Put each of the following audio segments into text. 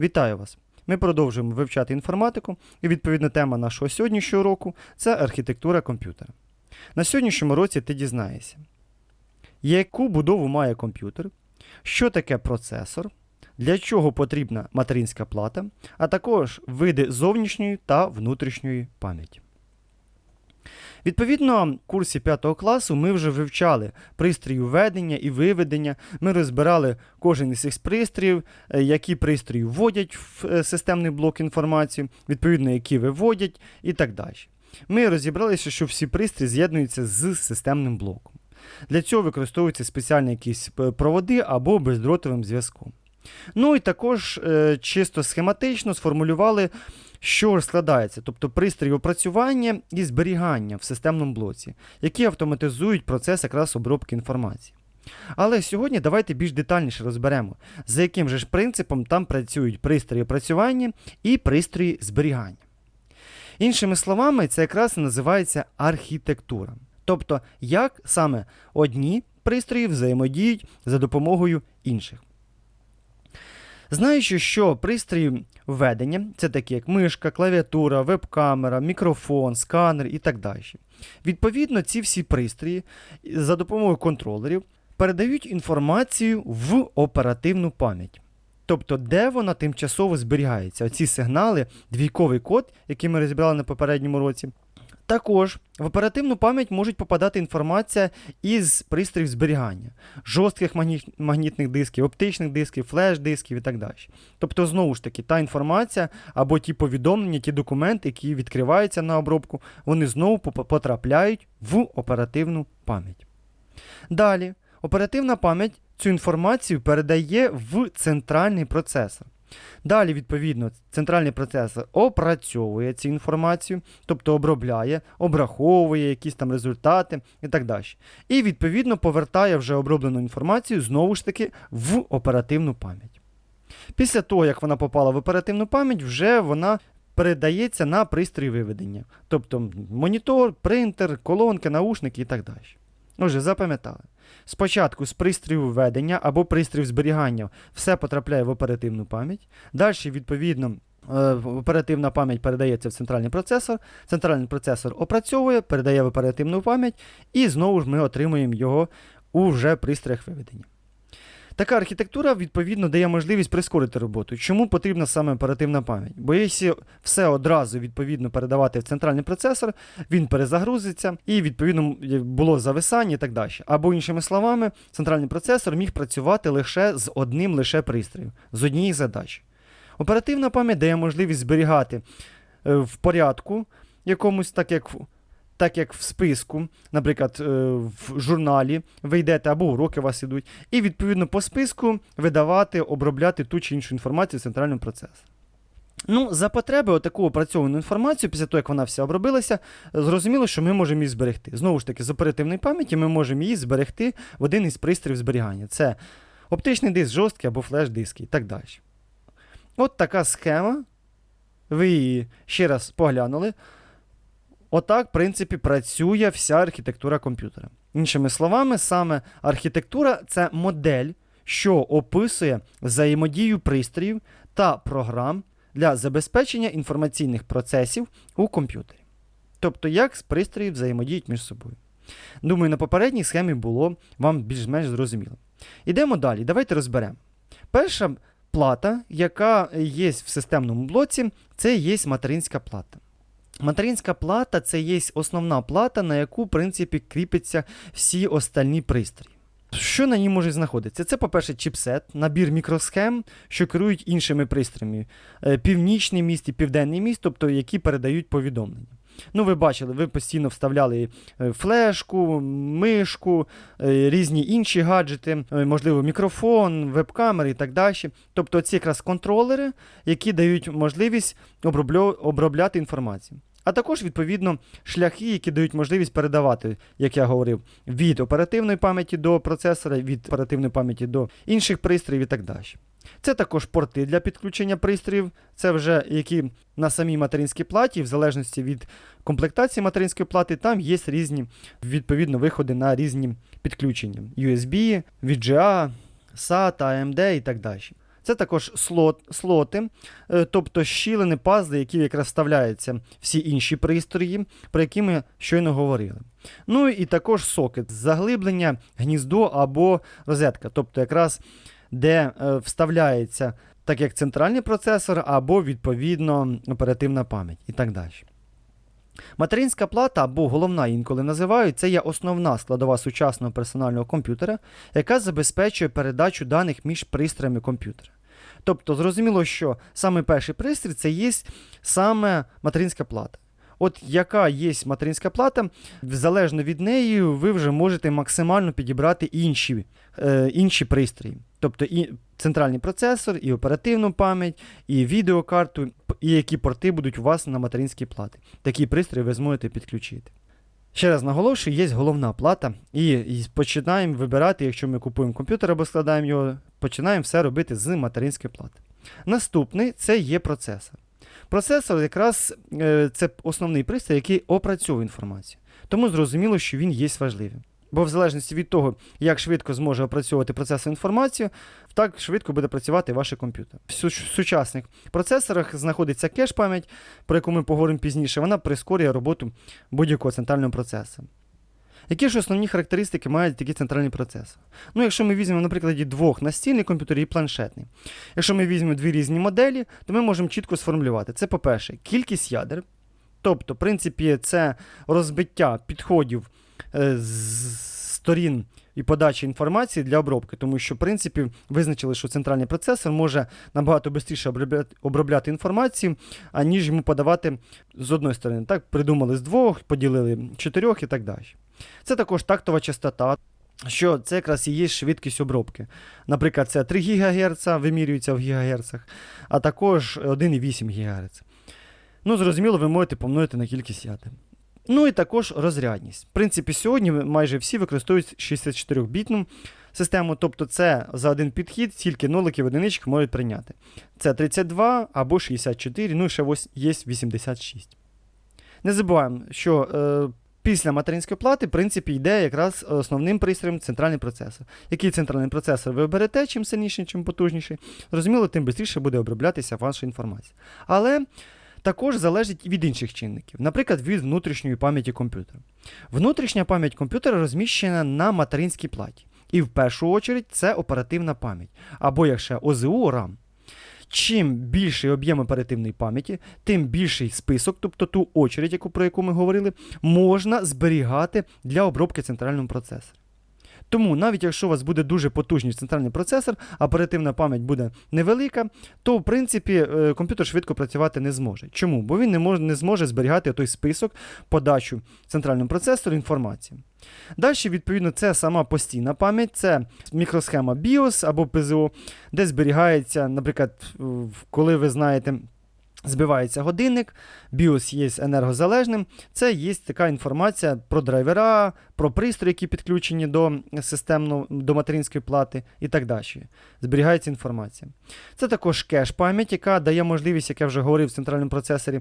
Вітаю вас! Ми продовжуємо вивчати інформатику, і відповідна тема нашого сьогоднішнього року це архітектура комп'ютера. На сьогоднішньому році ти дізнаєшся, яку будову має комп'ютер, що таке процесор, для чого потрібна материнська плата, а також види зовнішньої та внутрішньої пам'яті. Відповідно, в курсі 5 класу ми вже вивчали пристрої введення і виведення. Ми розбирали кожен із цих пристроїв, е, які пристрої вводять в е, системний блок інформацію, відповідно, які виводять і так далі. Ми розібралися, що всі пристрої з'єднуються з системним блоком. Для цього використовуються спеціальні якісь е, проводи або бездротовим зв'язком. Ну і також чисто схематично сформулювали, що складається, тобто пристрій опрацювання і зберігання в системному блоці, які автоматизують процес якраз обробки інформації. Але сьогодні давайте більш детальніше розберемо, за яким же ж принципом там працюють пристрої опрацювання і пристрої зберігання. Іншими словами, це якраз і називається архітектура. Тобто, як саме одні пристрої взаємодіють за допомогою інших. Знаючи, що пристрої введення, це такі як мишка, клавіатура, веб-камера, мікрофон, сканер і так далі. Відповідно, ці всі пристрої за допомогою контролерів передають інформацію в оперативну пам'ять. Тобто, де вона тимчасово зберігається. Оці сигнали, двійковий код, який ми розібрали на попередньому році. Також в оперативну пам'ять можуть попадати інформація із пристроїв зберігання, жорстких магнітних дисків, оптичних дисків, флеш-дисків і так далі. Тобто, знову ж таки, та інформація або ті повідомлення, ті документи, які відкриваються на обробку, вони знову потрапляють в оперативну пам'ять. Далі, оперативна пам'ять цю інформацію передає в центральний процесор. Далі, відповідно, центральний процесор опрацьовує цю інформацію, тобто обробляє, обраховує якісь там результати і так далі. І, відповідно, повертає вже оброблену інформацію знову ж таки в оперативну пам'ять. Після того, як вона попала в оперативну пам'ять, вже вона передається на пристрій виведення. Тобто монітор, принтер, колонки, наушники і так далі. Отже, запам'ятали. Спочатку з пристрою введення або пристрій зберігання все потрапляє в оперативну пам'ять. Далі, відповідно, е, оперативна пам'ять передається в центральний процесор. Центральний процесор опрацьовує, передає в оперативну пам'ять, і знову ж ми отримуємо його у вже пристроях виведення. Така архітектура, відповідно, дає можливість прискорити роботу. Чому потрібна саме оперативна пам'ять? Бо якщо все одразу відповідно передавати в центральний процесор, він перезагрузиться і, відповідно, було зависання і так далі. Або, іншими словами, центральний процесор міг працювати лише з одним лише пристроєм, з однієї задачі. Оперативна пам'ять дає можливість зберігати е, в порядку якомусь, так як так як в списку, наприклад, е, в журналі ви йдете або уроки у вас ідуть, і відповідно по списку видавати, обробляти ту чи іншу інформацію в центральному процесорі. Ну, за потреби отаку опрацьовану інформацію, після того, як вона вся обробилася, зрозуміло, що ми можемо її зберегти. Знову ж таки, з оперативної пам'яті ми можемо її зберегти в один із пристроїв зберігання. Це оптичний диск, жорсткий або флеш-диски і так далі. От така схема. Ви її ще раз поглянули. Отак, в принципі, працює вся архітектура комп'ютера. Іншими словами, саме архітектура це модель, що описує взаємодію пристроїв та програм для забезпечення інформаційних процесів у комп'ютері. Тобто, як з пристрої взаємодіють між собою. Думаю, на попередній схемі було вам більш-менш зрозуміло. Ідемо далі, давайте розберемо. Перша плата, яка є в системному блоці, це є материнська плата. Материнська плата це є основна плата, на яку, в принципі, кріпляться всі остальні пристрої. Що на ній може знаходитися? Це, по-перше, чіпсет, набір мікросхем, що керують іншими пристроями. Е, Північний міст і південний міст, тобто які передають повідомлення. Ну, ви бачили, ви постійно вставляли е, флешку, мишку, е, різні інші гаджети, можливо, мікрофон, веб-камери і так далі. Тобто ці якраз контролери, які дають можливість обробляти інформацію. А також, відповідно, шляхи, які дають можливість передавати, як я говорив, від оперативної пам'яті до процесора, від оперативної пам'яті до інших пристроїв і так далі. Це також порти для підключення пристроїв, це вже які на самій материнській платі, в залежності від комплектації материнської плати, там є різні відповідно виходи на різні підключення: USB, VGA, SATA, AMD і так далі. Це також слот, слоти, е, тобто щілини, пазли, які якраз вставляються всі інші пристрої, про які ми щойно говорили. Ну і також сокет, заглиблення, гніздо або розетка, тобто якраз де е, вставляється так як центральний процесор, або, відповідно, оперативна пам'ять і так далі. Материнська плата або головна інколи називають, це є основна складова сучасного персонального комп'ютера, яка забезпечує передачу даних між пристроями комп'ютера. Тобто, зрозуміло, що саме перший пристрій це є саме материнська плата. От яка є материнська плата, залежно від неї, ви вже можете максимально підібрати інші, е, інші пристрої. Тобто і центральний процесор, і оперативну пам'ять, і відеокарту, і які порти будуть у вас на материнській платі. Такі пристрої ви зможете підключити. Ще раз наголошую, є головна плата, і, і починаємо вибирати, якщо ми купуємо комп'ютер або складаємо його, починаємо все робити з материнської плати. Наступний це є процесор. Процесор якраз е, це основний пристрій, який опрацьовує інформацію. Тому зрозуміло, що він є важливим. Бо в залежності від того, як швидко зможе опрацьовувати процесор інформацію, так швидко буде працювати ваш комп'ютер. В сучасних процесорах знаходиться кеш-пам'ять, про яку ми поговоримо пізніше, вона прискорює роботу будь-якого центрального процесора. Які ж основні характеристики мають такі центральні процесори? Ну, якщо ми візьмемо, наприклад, двох настільний комп'ютер і планшетний. Якщо ми візьмемо дві різні моделі, то ми можемо чітко сформулювати. Це, по-перше, кількість ядер. Тобто, в принципі, це розбиття підходів е, з сторін і подачі інформації для обробки, тому що, в принципі, визначили, що центральний процесор може набагато швидше обробляти, інформацію, аніж йому подавати з одної сторони. Так, придумали з двох, поділили чотирьох і так далі. Це також тактова частота. Що це якраз і є швидкість обробки. Наприклад, це 3 ГГц, вимірюється в гігагерцах, а також 1,8 ГГц. Ну, зрозуміло, ви можете помножити на кількість ядер. Ну і також розрядність. В принципі, сьогодні майже всі використовують 64-бітну систему, тобто це за один підхід тільки ноликів одиничок можуть прийняти. Це 32 або 64, ну і ще ось є 86. Не забуваємо, що е, після материнської плати, в принципі, йде якраз основним пристроєм центральний процесор. Який центральний процесор ви оберете, чим сильніший, чим потужніший, зрозуміло, тим швидше буде оброблятися ваша інформація. Але також залежить від інших чинників, наприклад, від внутрішньої пам'яті комп'ютера. Внутрішня пам'ять комп'ютера розміщена на материнській платі. І в першу очередь це оперативна пам'ять, або як ще ОЗУ RAM. Чим більший об'єм оперативної пам'яті, тим більший список, тобто ту очередь, яку, про яку ми говорили, можна зберігати для обробки центрального процесора. Тому, навіть якщо у вас буде дуже потужний центральний процесор, оперативна пам'ять буде невелика, то в принципі е, комп'ютер швидко працювати не зможе. Чому? Бо він не, може, не зможе зберігати той список подачу центральному процесору інформації. Далі, відповідно, це сама постійна пам'ять, це мікросхема BIOS або PZO, де зберігається, наприклад, коли ви знаєте. Збивається годинник, BIOS є енергозалежним. Це є така інформація про драйвера, про пристрої, які підключені до системно, до материнської плати і так далі. Зберігається інформація. Це також кеш-пам'ять, яка дає можливість, як я вже говорив в центральному процесорі,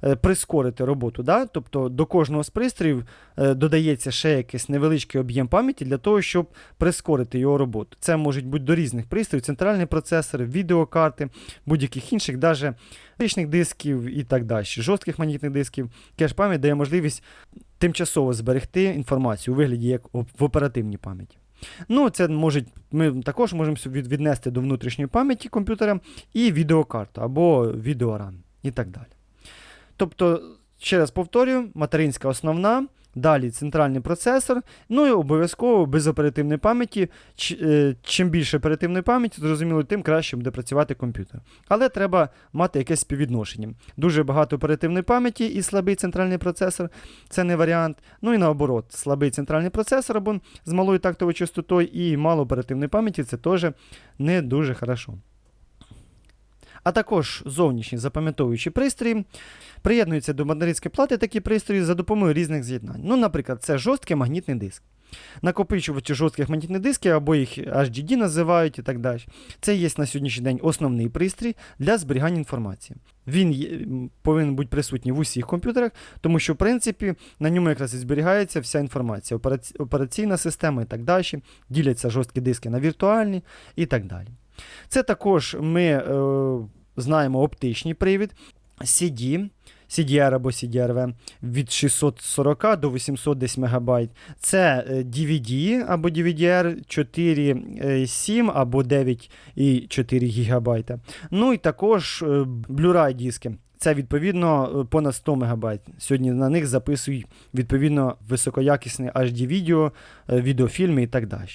прискорити роботу. Да? Тобто до кожного з пристроїв е, додається ще якийсь невеличкий об'єм пам'яті для того, щоб прискорити його роботу. Це можуть бути до різних пристроїв, центральний процесор, відеокарти, будь-яких інших, навіть фізичних дисків і так далі, жорстких магнітних дисків. Кеш-пам'ять дає можливість тимчасово зберегти інформацію у вигляді як в оперативній пам'яті. Ну, це можуть, ми також можемо віднести до внутрішньої пам'яті комп'ютера і відеокарту або відеорам і так далі. Тобто, ще раз повторюю, материнська основна, далі центральний процесор, ну і обов'язково без оперативної пам'яті. Е, Чим більше оперативної пам'яті, зрозуміло, тим краще буде працювати комп'ютер. Але треба мати якесь співвідношення. Дуже багато оперативної пам'яті і слабий центральний процесор це не варіант. Ну і наоборот, слабий центральний процесор або з малою тактовою частотою і мало оперативної пам'яті це теж не дуже хорошо. А також зовнішні запам'ятовуючі пристрої. Приєднуються до материнської плати такі пристрої за допомогою різних з'єднань. Ну, наприклад, це жорсткий магнітний диск. Накопичувачі жорстких магнітних дисків або їх HDD називають і так далі. Це є на сьогоднішній день основний пристрій для зберігання інформації. Він є- повинен бути присутній в усіх комп'ютерах, тому що, в принципі, на ньому якраз і зберігається вся інформація, операційна система і так далі. Діляться жорсткі диски на віртуальні і так далі. Це також ми е, знаємо оптичний привід CD, CDR або CDRV від 640 до 800 десь МБ. Це е, DVD або DVDR 4,7 або 9,4 ГБ. Ну і також е, Blu-ray диски. Це відповідно е, понад 100 МБ. Сьогодні на них записують відповідно високоякісне HD відео, е, відеофільми і так далі.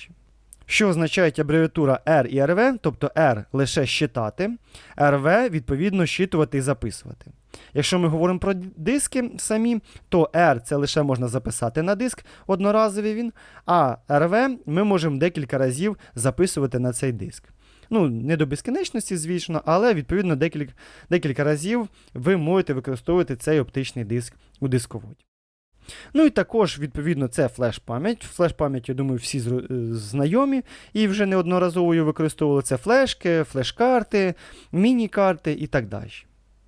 Що означає абревіатура R і RV, тобто R лише щитати, RV відповідно щитувати і записувати. Якщо ми говоримо про диски самі, то R це лише можна записати на диск, одноразовий він, а RV ми можемо декілька разів записувати на цей диск. Ну, не до безкінечності, звісно, але відповідно декілька, декілька разів ви можете використовувати цей оптичний диск у дисководі. Ну і також, відповідно, це флеш-пам'ять. Флеш-пам'ять, я думаю, всі е, знайомі і вже неодноразово використовували. Це флешки, флеш-карти, міні-карти і так далі.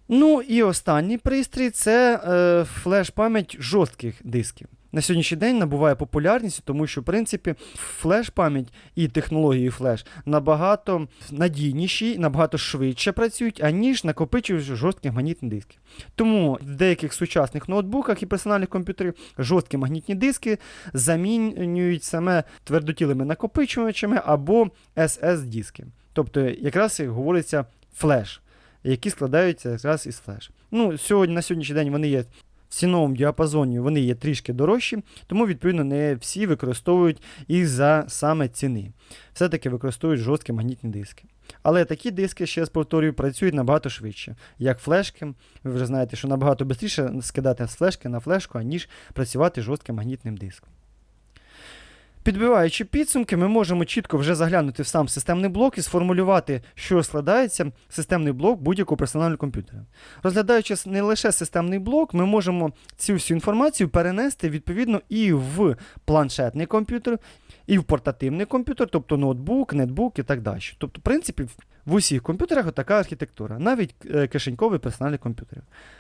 Ну і останній пристрій це е, флеш-пам'ять жорстких дисків. На сьогоднішній день набуває популярність, тому що, в принципі, флеш-пам'ять і технології флеш набагато надійніші, набагато швидше працюють, аніж накопичувач жорстких магнітних дисків. Тому в деяких сучасних ноутбуках і персональних комп'ютерів жорсткі магнітні диски замінюють саме твердотілими накопичувачами або SS-диски. Тобто, якраз як говориться, флеш, які складаються якраз із флеш. Ну, сьогодні, на сьогоднішній день вони є ціновому діапазоні, вони є трішки дорожчі, тому, відповідно, не всі використовують їх за саме ціни. Все-таки використовують жорсткі магнітні диски. Але такі диски, ще раз повторюю, працюють набагато швидше. Як флешки, ви вже знаєте, що набагато швидше скидати з флешки на флешку, аніж працювати жорстким магнітним диском. Підбиваючи підсумки, ми можемо чітко вже заглянути в сам системний блок і сформулювати, що складається системний блок будь-якого персонального комп'ютера. Розглядаючи не лише системний блок, ми можемо цю всю інформацію перенести відповідно і в планшетний комп'ютер, і в портативний комп'ютер, тобто ноутбук, нетбук і так далі. Тобто, в принципі, в усіх комп'ютерах така архітектура, навіть е, кишеньковий персональний комп'ютер.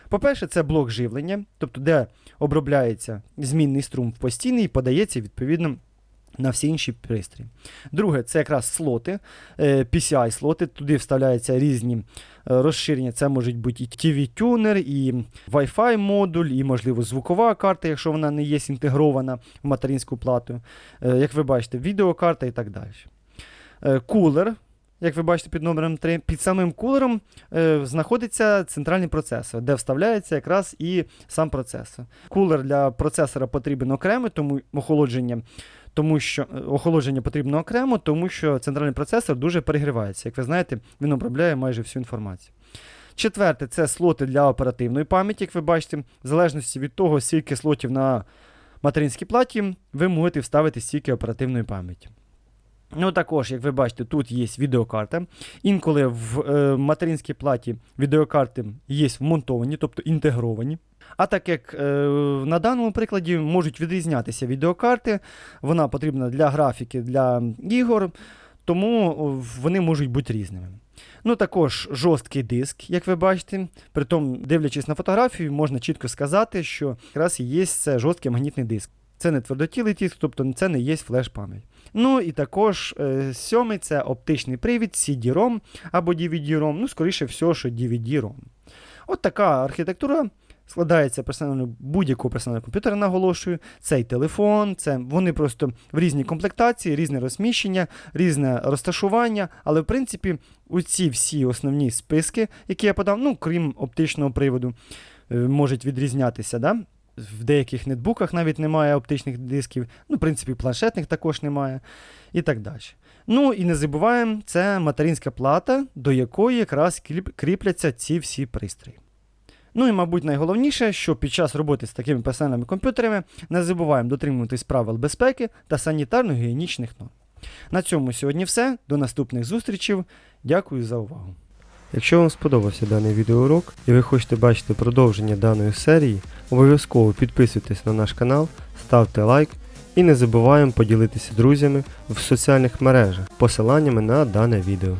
По-перше, це блок живлення, тобто де обробляється змінний струм в постійний і подається відповідно на всі інші пристрої. Друге, це якраз слоти, е, PCI-слоти, туди вставляються різні е, розширення. Це можуть бути і TV-тюнер, і Wi-Fi модуль, і, можливо, звукова карта, якщо вона не є інтегрована в материнську плату. Е, Як ви бачите, відеокарта і так далі. Кулер. Як ви бачите під номером 3, під самим кулером е, знаходиться центральний процесор, де вставляється якраз і сам процесор. Кулер для процесора потрібен окремо, тому охолодження тому що е, охолодження потрібно окремо, тому що центральний процесор дуже перегрівається. Як ви знаєте, він обробляє майже всю інформацію. Четверте, це слоти для оперативної пам'яті, як ви бачите, в залежності від того, скільки слотів на материнській платі, ви можете вставити стільки оперативної пам'яті. Ну, також, як ви бачите, тут є відеокарта. Інколи в е, материнській платі відеокарти є вмонтовані, тобто інтегровані. А так як е, на даному прикладі можуть відрізнятися відеокарти, вона потрібна для графіки, для ігор, тому вони можуть бути різними. Ну, також жорсткий диск, як ви бачите. Притом, дивлячись на фотографію, можна чітко сказати, що якраз є це жорсткий магнітний диск. Це не твердотілий диск, тобто це не є флеш-пам'ять. Ну і також е, сьомий це оптичний привід, CD-ROM або DVD-ROM, ну, скоріше всього, що DVD-ROM. От така архітектура складається персонально будь-якого персонального комп'ютера, наголошую. Цей телефон, це вони просто в різній комплектації, різне розміщення, різне розташування. Але в принципі, оці всі основні списки, які я подав, ну крім оптичного приводу, е, можуть відрізнятися. Да? В деяких нетбуках навіть немає оптичних дисків, ну, в принципі, планшетних також немає і так далі. Ну і не забуваємо, це материнська плата, до якої якраз кріпляться ці всі пристрої. Ну і, мабуть, найголовніше, що під час роботи з такими персональними комп'ютерами не забуваємо дотримуватись правил безпеки та санітарно-гігієнічних норм. На цьому сьогодні все. До наступних зустрічей. Дякую за увагу. Якщо вам сподобався даний відеоурок і ви хочете бачити продовження даної серії, обов'язково підписуйтесь на наш канал, ставте лайк і не забуваємо поділитися друзями в соціальних мережах посиланнями на дане відео.